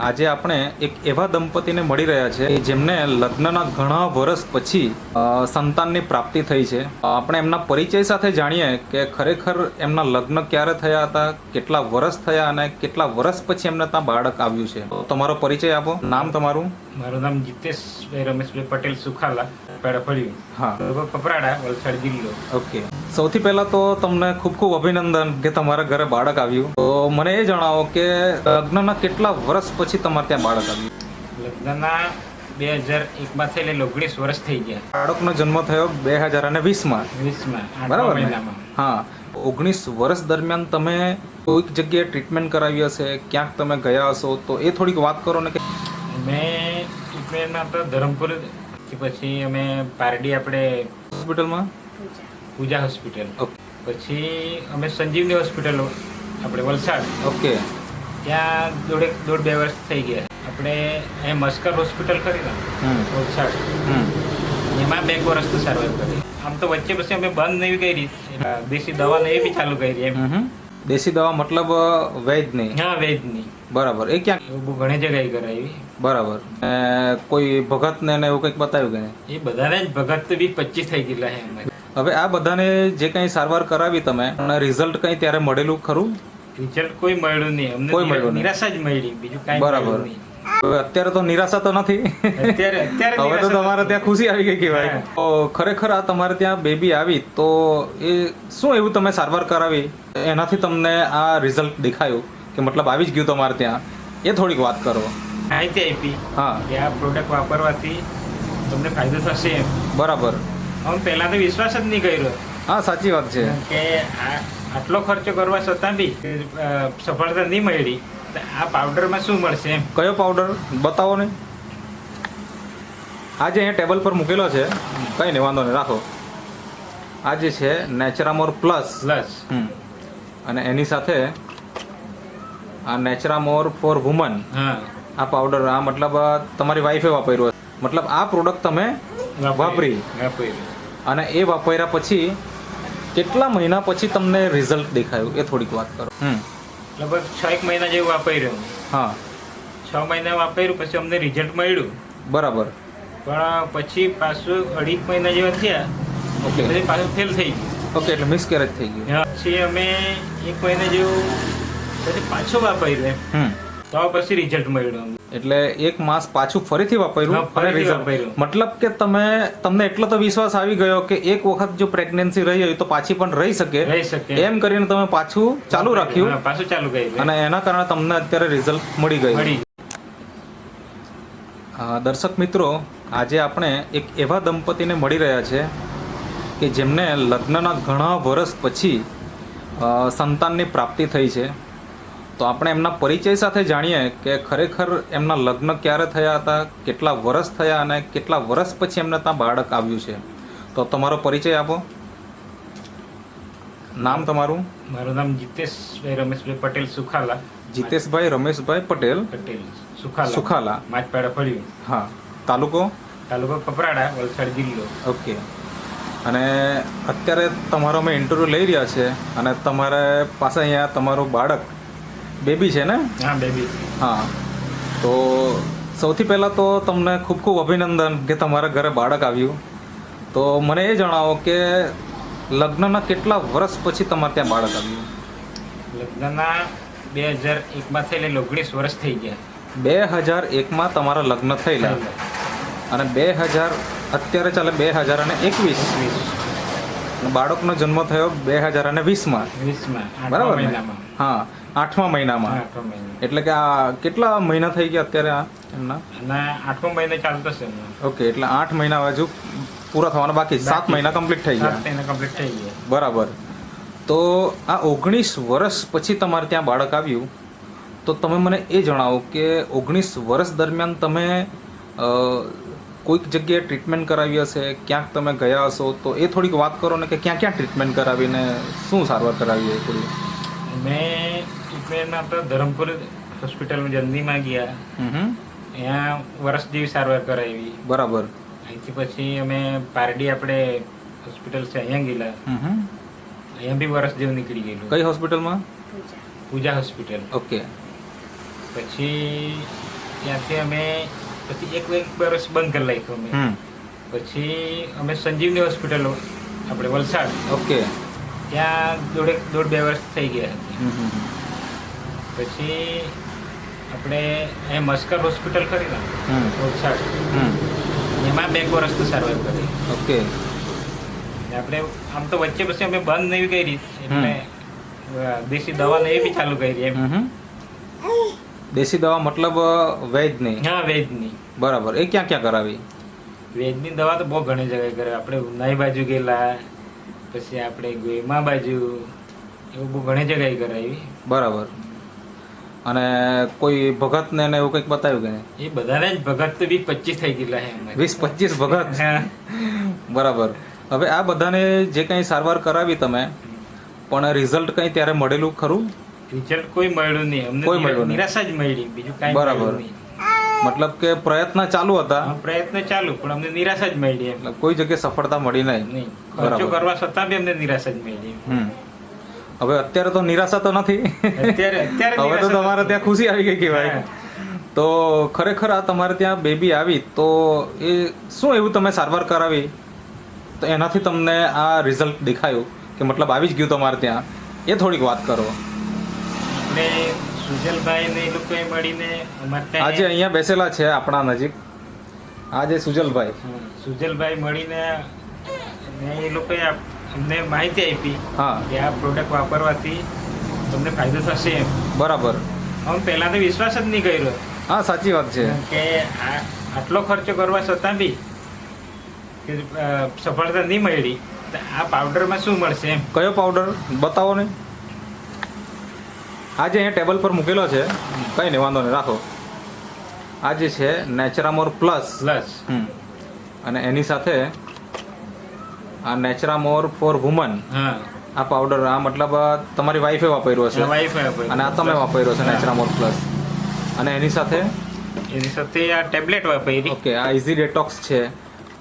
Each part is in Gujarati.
આજે આપણે એક એવા દંપતીને મળી રહ્યા છે જેમને લગ્નના ઘણા વર્ષ પછી સંતાનની પ્રાપ્તિ થઈ છે. આપણે એમના પરિચય સાથે જાણીએ કે ખરેખર એમના લગ્ન ક્યારે થયા હતા, કેટલા વર્ષ થયા અને કેટલા વર્ષ પછી એમને ત્યાં બાળક આવ્યું છે. તમારો પરિચય આપો. નામ તમારું? મારું નામ જીતેશભાઈ રમેશભાઈ પટેલ સુખાલા પેડા ફળ્યું. હા. કપરાડા વલસાડ જિલ્લો. ઓકે. સૌથી પહેલા તો તમને ખૂબ ખૂબ અભિનંદન કે તમારા ઘરે બાળક આવ્યું. તો મને એ જણાવો કે લગ્નના કેટલા વર્ષ પછી તમારે ત્યાં બાળક આવ્યું? લગ્નના બે હજાર એકમાં થયેલે ઓગણીસ વર્ષ થઈ ગયા. બાળકનો જન્મ થયો બે હજાર અને વીસમાં. વીસમાં બરાબર હા. ઓગણીસ વર્ષ દરમિયાન તમે કોઈક જગ્યાએ ટ્રીટમેન્ટ કરાવી હશે ક્યાંક તમે ગયા હશો તો એ થોડીક વાત કરો ને કે મેં ટ્રીટમેન્ટમાં તો ધરમપુર પછી અમે પારડી આપણે હોસ્પિટલમાં? પૂજા હોસ્પિટલ. પછી અમે સંજીવની હોસ્પિટલ આપણે વલસાડ. ઓકે. ત્યાં દોઢેક દોઢ બે વર્ષ થઈ ગયા. આપણે અહીંયા મસ્કર હોસ્પિટલ કરી ને? વલસાડ. એમાં બે વર્ષ તો સારવાર કરી. આમ તો વચ્ચે પછી અમે બંધ નહીં કરી. દેશી દવા નહીં બી ચાલુ કરી એમ. દેશી દવા મતલબ વૈદ નહીં હા વેદની બરાબર. એ ક્યાં? એવું ઘણી જગ્યાએ કરાવી. બરાબર. કોઈ ભગતને ને એવું કંઈક બતાવ્યું કે નહીં? એ બધાને જ ભગત તો બી પચીસ થઈ ગયેલા છે હવે આ બધાને જે કંઈ સારવાર કરાવી તમે રિઝલ્ટ કંઈ ત્યારે મળેલું ખરું? રિઝલ્ટ કોઈ મળ્યું નહીં. અમને કોઈ મળ્યું નહીં. નિરાશા જ મળી બીજું કાંઈ બરાબર. નહીં. અત્યારે તો નિરાશા તો નથી. હવે તો તમારે ત્યાં ખુશી આવી ગઈ કહેવાય. તો ખરેખર આ તમારે ત્યાં બેબી આવી તો એ શું એવું તમે સારવાર કરાવી? એનાથી તમને આ રિઝલ્ટ દેખાયું કે મતલબ આવી જ ગયું તમારે ત્યાં. એ થોડીક વાત કરો. માહિતી આપી હા. કે આ પ્રોડક્ટ વાપરવાથી તમને ફાયદો થશે બરાબર. અમે પહેલા તો વિશ્વાસ જ નહીં કર્યો. હા સાચી વાત છે. કે આટલો ખર્ચો કરવા છતાં બી સફળતા નહીં મળી. આ પાવડરમાં શું મળશે એમ? કયો પાવડર બતાવો ને. આ જે અહીંયા ટેબલ પર મૂકેલો છે કંઈ નહીં વાંધો નહીં રાખો. આ જે છે નેચરામોર પ્લસ પ્લસ હમ. અને એની સાથે આ નેચરામોર ફોર વુમન હા. આ પાવડર આ મતલબ તમારી વાઈફે વાપર્યું મતલબ આ પ્રોડક્ટ તમે વાપરી. વાપરી. અને એ વાપર્યા પછી કેટલા મહિના પછી તમને રિઝલ્ટ દેખાયું? એ થોડીક વાત કરો. હમ. લગભગ છ એક મહિના જેવું વાપરી રહ્યો હા. છ મહિના વાપર્યું પછી અમને રિઝલ્ટ મળ્યું. બરાબર. પણ પછી પાછું અઢી મહિના જેવા થયા ઓકે. પછી પાછું ફેલ થઈ ગયું. ઓકે એટલે મિસકેરેજ થઈ ગયું. હા, પછી અમે એક મહિના જેવું પછી પાછો વાપર્યું એમ. તો પછી રિઝલ્ટ મળ્યું. એટલે એક માસ પાછું ફરીથી વાપર્યું. મતલબ કે તમે તમને એટલો તો વિશ્વાસ આવી ગયો કે એક વખત જો પ્રેગ્નન્સી રહી હોય તો પાછી પણ રહી શકે. રહી શકે. એમ કરીને તમે પાછું ચાલુ રાખ્યું. પાછું ચાલુ કર્યું અને એના કારણે તમને અત્યારે રિઝલ્ટ મળી ગયું. દર્શક મિત્રો આજે આપણે એક એવા દંપતીને મળી રહ્યા છે કે જેમને લગ્નના ઘણા વર્ષ પછી સંતાનની પ્રાપ્તિ થઈ છે. તો આપણે એમના પરિચય સાથે જાણીએ કે ખરેખર એમના લગ્ન ક્યારે થયા હતા કેટલા વર્ષ થયા અને કેટલા વર્ષ પછી એમને ત્યાં બાળક આવ્યું છે. તો તમારો પરિચય આપો. નામ તમારું? મારું નામ જીતેશભાઈ રમેશભાઈ પટેલ સુખાલા. જીતેશભાઈ રમેશભાઈ પટેલ પટેલ સુખાલા. સુખાલા. માચપાડા ફળ્યું. હા. તાલુકો? તાલુકો કપરાડા વલસાડ જિલ્લો. ઓકે. અને અત્યારે તમારો અમે ઇન્ટરવ્યૂ લઈ રહ્યા છે અને તમારે પાસે અહીંયા તમારું બાળક બેબી છે ને? હા બેબી. હા. તો સૌથી પહેલાં તો તમને ખૂબ ખૂબ અભિનંદન કે તમારા ઘરે બાળક આવ્યું. તો મને એ જણાવો કે લગ્નના કેટલા વર્ષ પછી તમારે ત્યાં બાળક આવ્યું? લગ્નના બે હજાર એકમાં થયેલા ઓગણીસ વર્ષ થઈ ગયા. બે હજાર એકમાં તમારા લગ્ન થયેલા. અને બે હજાર અત્યારે ચાલે બે હજાર અને એકવીસ. વીસ બાળકનો જન્મ થયો બે હજાર અને વીસમાં. વીસમાં બરાબર હા. આઠમા મહિનામાં? આઠમા મહિના એટલે કે આ કેટલા મહિના થઈ ગયા અત્યારે આ એમના? અને આઠમો ચાલુ ચાલતો છે એમનો. ઓકે એટલે આઠ મહિના હજુ પૂરા થવાના બાકી સાત મહિના કમ્પ્લીટ થઈ સાત ગયા મહિના કમ્પ્લીટ થઈ ગયા. બરાબર. તો આ ઓગણીસ વર્ષ પછી તમારે ત્યાં બાળક આવ્યું. તો તમે મને એ જણાવો કે ઓગણીસ વર્ષ દરમિયાન તમે કોઈક જગ્યાએ ટ્રીટમેન્ટ કરાવી હશે ક્યાંક તમે ગયા હશો તો એ થોડીક વાત કરો ને કે ક્યાં ક્યાં ટ્રીટમેન્ટ કરાવીને શું સારવાર કરાવી એ થોડી મેં ટ્રીટમેન્ટમાં તો ધરમપુર હોસ્પિટલમાં જલ્દીમાં ગયા. હમ. હમ. ત્યાં વર્ષ જેવી સારવાર કરાવી. બરાબર. અહીંથી પછી અમે પારડી આપણે હોસ્પિટલ છે અહીંયા ગયેલા. હમ હમ. અહીંયા બી વર્ષ જેવું નીકળી ગયેલું. કઈ હોસ્પિટલમાં પૂજા. Hospital okay. પછી ત્યાંથી અમે પછી એક એક વર્ષ બંધ કરી નાખ્યું અમે. પછી અમે સંજીવની હોસ્પિટલ આપણે વલસાડ. ઓકે. ત્યાં દોઢેક દોઢ બે વર્ષ થઈ ગયા. પછી આપણે અહીંયા મસ્કર હોસ્પિટલ ખરી ને હમ. વલસાડ. એમાં બે વર્ષ તો સારવાર કરી. ઓકે. આપણે આમ તો વચ્ચે પછી અમે બંધ નહીં કરી. એટલે દેશી દવા ને એ બી ચાલુ કરી એમ. દેશી દવા મતલબ વૈદની હા વેદની બરાબર. એ ક્યાં ક્યાં કરાવી? વેદની દવા તો બહુ ઘણી જગ્યાએ કરે. આપણે ઉનાઈ બાજુ ગયેલા પછી આપણે ગોયમા બાજુ એવું બહુ ઘણી જગ્યાએ કરાવી. બરાબર. અને કોઈ ભગતને ને એવું કંઈક બતાવ્યું કે નહીં? એ બધાને જ ભગત તો વીસ પચીસ થઈ ગયેલા છે વીસ પચીસ ભગત. બરાબર. હવે આ બધાને જે કંઈ સારવાર કરાવી તમે પણ રિઝલ્ટ કંઈ ત્યારે મળેલું ખરું? રિઝલ્ટ કોઈ મળ્યું નહીં. અમને કોઈ મળ્યું નિરાશા જ મળી. બીજું કાંઈ બરાબર. મતલબ કે પ્રયત્ન ચાલુ હતા. પ્રયત્ન ચાલુ પણ અમને નિરાશા જ મળી એટલે કોઈ જગ્યાએ સફળતા મળી નહીં. નહીં. ખર્ચો કરવા છતાં બી અમને નિરાશા જ મળી હમ. હવે અત્યારે તો નિરાશા તો નથી. હવે તો તમારે ત્યાં ખુશી આવી ગઈ કહેવાય. ભાઈ તો ખરેખર આ તમારે ત્યાં બેબી આવી તો એ શું એવું તમે સારવાર કરાવી? તો એનાથી તમને આ રિઝલ્ટ દેખાયું કે મતલબ આવી જ ગયું તમારે ત્યાં. એ થોડીક વાત કરો. ને સુજલભાઈ ને એ લોકોએ મળીને આજે અહીંયા બેસેલા છે આપણા નજીક. આજે સુજલભાઈ. સુજલભાઈ મળીને એ લોકોએ અમને માહિતી આપી હા. કે આ પ્રોડક્ટ વાપરવાથી તમને ફાયદો થશે એમ. બરાબર. અમે પહેલાં તો વિશ્વાસ જ નહીં કર્યો. હા સાચી વાત છે. કે આ આટલો ખર્ચો કરવા છતાં બી સફળતા નહીં મળી આ પાવડરમાં શું મળશે એમ? કયો પાવડર બતાવો ને. આ જે અહીંયા ટેબલ પર મૂકેલો છે કંઈ નહીં વાંધો નહીં રાખો. આ જે છે નેચરામોર પ્લસ પ્લસ અને એની સાથે આ નેચરા મોર ફોર વુમન આ પાવડર આ મતલબ તમારી વાઈફે વાપર્યો છે વાઈફાઈ અને આ તમે વાપર્યો છે નેચરામોર પ્લસ અને એની સાથે? એની સાથે આ ટેબ્લેટ વાપરી. ઓકે આ ઇઝી ડેટોક્સ છે.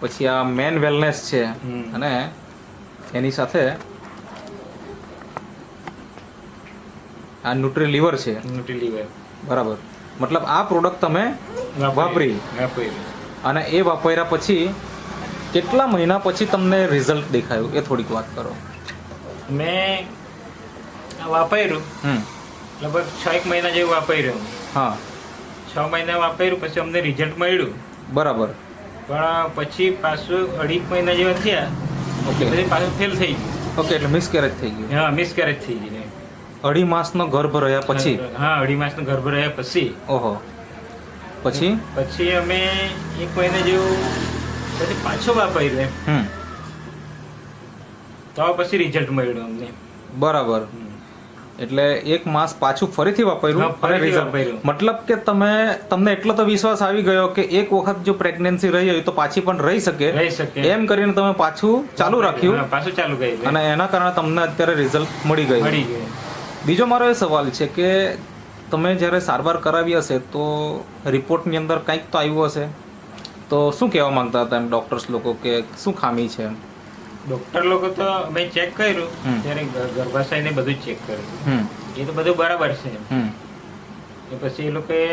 પછી આ મેન વેલનેસ છે. અને એની સાથે આ ન્યુટ્રી લીવર છે. ન્યુટ્રીલીવર બરાબર. મતલબ આ પ્રોડક્ટ તમે વાપરી. અને એ વાપર્યા પછી કેટલા મહિના પછી તમને રિઝલ્ટ દેખાયું? એ થોડીક વાત કરો. મેં વાપર્યું. લગભગ છ એક મહિના જેવું વાપર્યું. હા. છ મહિના વાપર્યું પછી અમને રિઝલ્ટ મળ્યું. બરાબર. પણ પછી પાછું અઢી મહિના જેવા થયા. ઓકે. પછી પાછું ફેલ થઈ ગયું. ઓકે એટલે મિસકેરેજ થઈ ગયું. હા મિસકેરેજ થઈ ગઈ અઢી માસનો ગર્ભ રહ્યા પછી? હા અઢી માસનો ગર્ભ રહ્યા પછી. ઓહો. પછી? પછી અમે એક મહિના જેવું પછી પાછો વાપર્યું એમ તો પછી રિઝલ્ટ મળ્યું અમને. બરાબર. એટલે એક માસ પાછું ફરીથી વાપર્યું. મતલબ કે તમે તમને એટલો તો વિશ્વાસ આવી ગયો કે એક વખત જો પ્રેગ્નન્સી રહી હોય તો પાછી પણ રહી શકે. રહી શકે. એમ કરીને તમે પાછું ચાલુ રાખ્યું. પાછું ચાલુ કર્યું અને એના કારણે તમને અત્યારે રિઝલ્ટ મળી ગયું. મળી ગયું. બીજો મારો એ સવાલ છે કે તમે જ્યારે સારવાર કરાવી હશે તો રિપોર્ટની અંદર કંઈક તો આવ્યું હશે? તો શું કહેવા માંગતા હતા એમ ડોક્ટર્સ લોકો કે શું ખામી છે એમ? ડોક્ટર લોકો તો અમે ચેક કર્યું. ત્યારે ગર્ભાશયને બધું ચેક કર્યું. એ તો બધું બરાબર છે એ પછી એ લોકોએ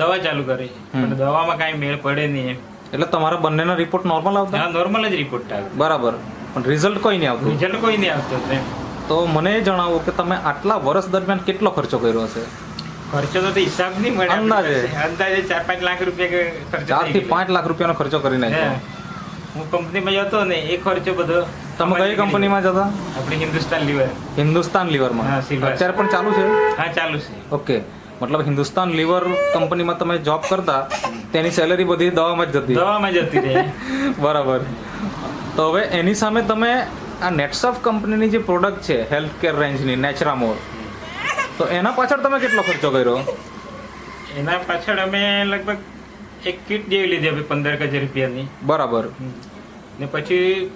દવા ચાલુ કરી. પણ દવામાં કાંઈ મેળ પડે નહીં એમ. એટલે તમારા બંનેના રિપોર્ટ નોર્મલ આવતા? હા નોર્મલ જ રિપોર્ટ આવે બરાબર. પણ રિઝલ્ટ કોઈ નહીં આવતું? રિઝલ્ટ કોઈ નહીં આવતું તો મને જણાવો કે તમે આટલા વર્ષ દરમિયાન કેટલો ખર્ચો કર્યો હશે? ખર્ચો તો હિસાબ નહીં મળે. અંદાજે. અંદાજે ચાર પાંચ લાખ રૂપિયા કે ખર્ચો ચારથી પાંચ લાખ રૂપિયાનો ખર્ચો કરી નાખ્યો. હે. કંપનીમાં જતો ને એ ખર્ચો બધો તમે કઈ કંપનીમાં જતા. આપણે હિન્દુસ્તાન લીવર. હિન્દુસ્તાન લીવરમાં. અત્યારે પણ ચાલુ છે? હા ચાલુ છે. ઓકે. મતલબ હિન્દુસ્તાન લીવર કંપનીમાં તમે જોબ કરતા તેની સેલરી બધી દવામાં જ જતી. દવામાં જતી રહે. બરાબર. તો હવે એની સામે તમે આ નેટસફ કંપનીની જે પ્રોડક્ટ છે હેલ્થ કેર રેન્જની નેચરામોર તો એના પાછળ તમે કેટલો ખર્ચો કર્યો? એના પાછળ અમે લગભગ એક કીટ જેવી લીધી અમે પંદર હજાર રૂપિયાની. બરાબર. ને પછી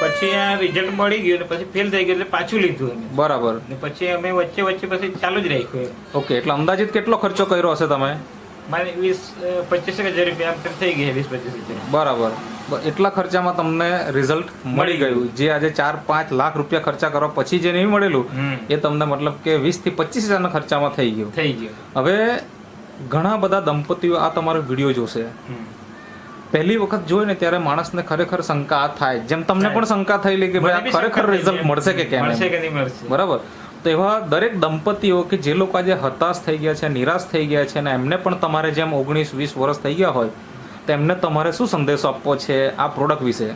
પછી આ રિઝલ્ટ મળી ગયું ને પછી ફેલ થઈ ગયું એટલે પાછું લીધું અમે બરાબર. ને પછી અમે વચ્ચે વચ્ચે પછી ચાલુ જ રાખ્યું ઓકે એટલે અંદાજિત કેટલો ખર્ચો કર્યો હશે તમે? મારે વીસ પચીસ હજાર રૂપિયા થઈ ગયા વીસ પચીસ હજાર. બરાબર. એટલા ખર્ચામાં તમને રિઝલ્ટ મળી ગયું. જે આજે ચાર પાંચ લાખ રૂપિયા ખર્ચા કરવા પછી જે નહીં મળેલું એ તમને મતલબ કે વીસથી પચીસ હજારના ખર્ચામાં થઈ ગયું. થઈ ગયું. હવે ઘણા બધા દંપતીઓ આ તમારો વીડિયો જોશે. પહેલી વખત જોઈ ને ત્યારે માણસને ખરેખર શંકા થાય. જેમ તમને પણ શંકા થયેલી કે ભાઈ આ ખરેખર રિઝલ્ટ મળશે કે કેમ બરાબર. તો એવા દરેક દંપતીઓ કે જે લોકો આજે હતાશ થઈ ગયા છે નિરાશ થઈ ગયા છે અને એમને પણ તમારે જેમ ઓગણીસ વીસ વર્ષ થઈ ગયા હોય તો એમને તમારે શું સંદેશો આપવો છે આ પ્રોડક્ટ વિશે?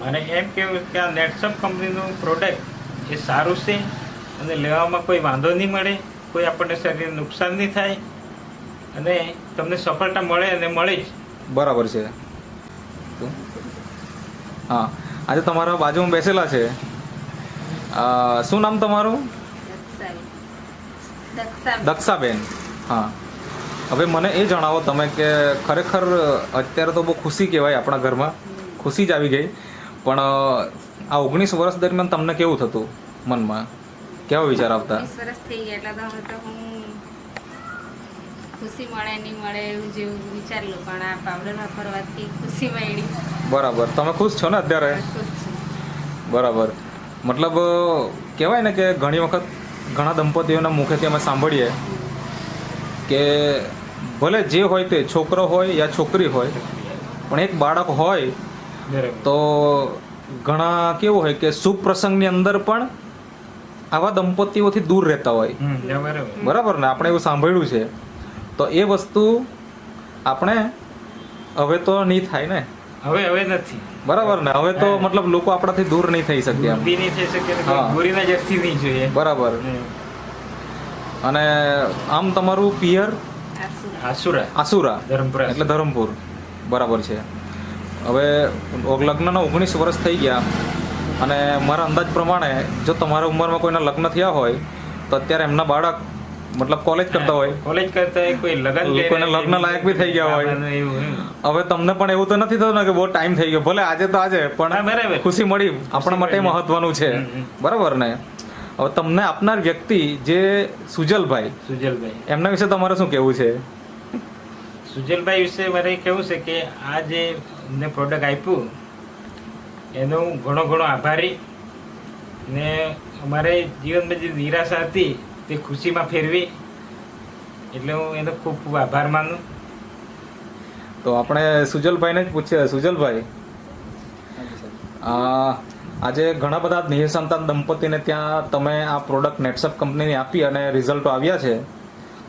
મને એમ કેવું કે આ નેટસપ કંપનીનું પ્રોડક્ટ એ સારું છે અને લેવામાં કોઈ વાંધો નહીં મળે કોઈ આપણને શરીર નુકસાન નહીં થાય અને તમને સફળતા મળે અને મળે જ. બરાબર છે. હા આજે તમારા બાજુમાં બેસેલા છે. શું નામ તમારું? દક્ષાબેન. દક્ષાબેન. હા. હવે મને એ જણાવો તમે કે ખરેખર અત્યારે તો બહુ ખુશી કહેવાય આપણા ઘરમાં. ખુશી જ આવી ગઈ. પણ આ ઓગણીસ વર્ષ દરમિયાન તમને કેવું થતું મનમાં? કેવા વિચાર આવતા? વર્ષ થઈ ગયા એટલે તો તો હું ખુશી મળે નહીં મળે એવું જેવું વિચારલું પણ આ પાવડર વાપરવાથી ખુશી મળી. બરાબર. તમે ખુશ છો ને અત્યારે? બરાબર. મતલબ કહેવાય ને કે ઘણી વખત ઘણા દંપતીઓના મુખેથી અમે સાંભળીએ કે ભલે જે હોય તે છોકરો હોય યા છોકરી હોય પણ એક બાળક હોય તો ઘણા કેવું હોય કે શુભ પ્રસંગની અંદર પણ આવા દંપતીઓથી દૂર રહેતા હોય. બરાબર. ને? આપણે એવું સાંભળ્યું છે. તો એ વસ્તુ આપણે હવે તો નહીં થાય ને? હવે હવે નથી. બરાબર ને? હવે તો મતલબ લોકો આપણાથી દૂર નહીં થઈ શકે એમ. નહીં થઈ શકે ને કોઈ હા. ગોરી નજરથી નહીં જોઈએ. બરાબર. અને આમ તમારું પિયર આસુરા. આસુરા. ધરમપુર. એટલે ધરમપુર. બરાબર છે. હવે લગ્નના ઓગણીસ વર્ષ થઈ ગયા અને મારા અંદાજ પ્રમાણે જો તમારા ઉંમરમાં કોઈના લગ્ન થયા હોય તો અત્યારે એમના બાળક મતલબ કોલેજ કરતા હોય. કોલેજ કરતા હોય કોઈ લગ્ન કોઈને લગ્ન લાયક બી થઈ ગયા હોય. હવે તમને પણ એવું તો નથી થતું ને કે બહુ ટાઈમ થઈ ગયો. ભલે આજે તો આજે પણ ખુશી મળી. આપણા માટે મહત્વનું છે. બરાબર ને? હવે તમને આપનાર વ્યક્તિ જે સુજલભાઈ સુજલભાઈ. એમના વિશે તમારે શું કહેવું છે? સુજલભાઈ વિશે મારે કેવું છે કે આ જે મને પ્રોડક્ટ આપ્યું એનો હું ઘણો ઘણો આભારી ને અમારે જીવનમાં જે નિરાશા હતી તે ખુશીમાં ફેરવી એટલે હું એનો ખૂબ ખૂબ આભાર માનું. તો આપણે સુજલભાઈને જ પૂછીએ. સુજલભાઈ આ આજે ઘણા બધા નિઃસંતાન દંપતીને ત્યાં તમે આ પ્રોડક્ટ નેટસપ કંપનીની આપી અને રિઝલ્ટો આવ્યા છે.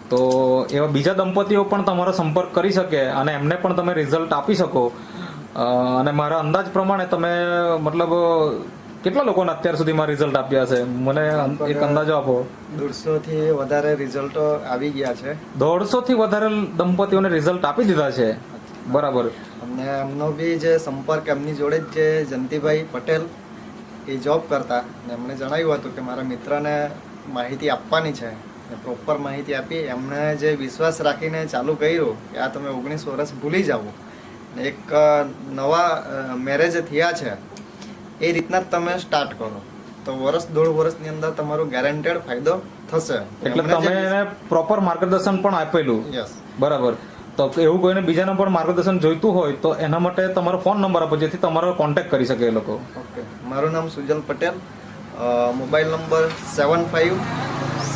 તો એવા બીજા દંપતીઓ પણ તમારો સંપર્ક કરી શકે અને એમને પણ તમે રિઝલ્ટ આપી શકો. અને મારા અંદાજ પ્રમાણે તમે મતલબ કેટલા લોકોને અત્યાર સુધીમાં રિઝલ્ટ આપ્યા છે? મને એક અંદાજો આપો. દોઢસો થી વધારે રિઝલ્ટો આવી ગયા છે. દોઢસો થી વધારે દંપતીઓને રિઝલ્ટ આપી દીધા છે? બરાબર. અને એમનો બી જે સંપર્ક એમની જોડે જ જે જયંતિભાઈ પટેલ. એ જોબ કરતા ને એમણે જણાવ્યું હતું કે મારા મિત્રને માહિતી આપવાની છે ને પ્રોપર માહિતી આપી. એમણે જે વિશ્વાસ રાખીને ચાલુ કર્યું કે આ તમે ઓગણીસ વર્ષ ભૂલી જાઓ. ને એક નવા મેરેજ થયા છે એ રીતના જ તમે સ્ટાર્ટ કરો. તો વર્ષ દોઢ વર્ષની અંદર તમારો ગેરંટેડ ફાયદો થશે. એટલે તમે એને પ્રોપર માર્ગદર્શન પણ આપેલું. યસ બરાબર. તો એવું કોઈને બીજાને પણ માર્ગદર્શન જોઈતું હોય તો એના માટે તમારો ફોન નંબર આપો જેથી તમારો કોન્ટેક્ટ કરી શકે એ લોકો. ઓકે. મારું નામ Sujal Patel. Mobile number seven five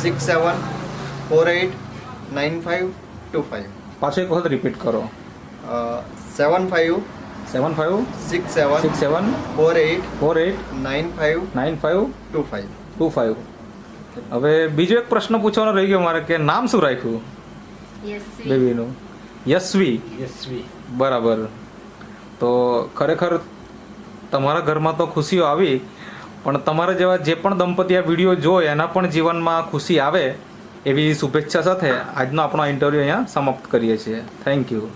six seven four eight nine five two five પાછો એક વખત રિપીટ કરો. Seven five seven five six seven six seven four eight four eight nine five nine five two five two five હવે બીજો એક પ્રશ્ન પૂછવાનો રહી ગયો મારે કે નામ શું રાખ્યું? બેબીનું. યશવી? યશવી. બરાબર. તો ખરેખર તમારા ઘરમાં તો ખુશીઓ આવી પણ તમારા જેવા જે પણ દંપતી આ વીડિયો જોય એના પણ જીવનમાં ખુશી આવે એવી શુભેચ્છા સાથે આજનો આપણો ઇન્ટરવ્યૂ અહીંયા સમાપ્ત કરીએ છીએ. Thank you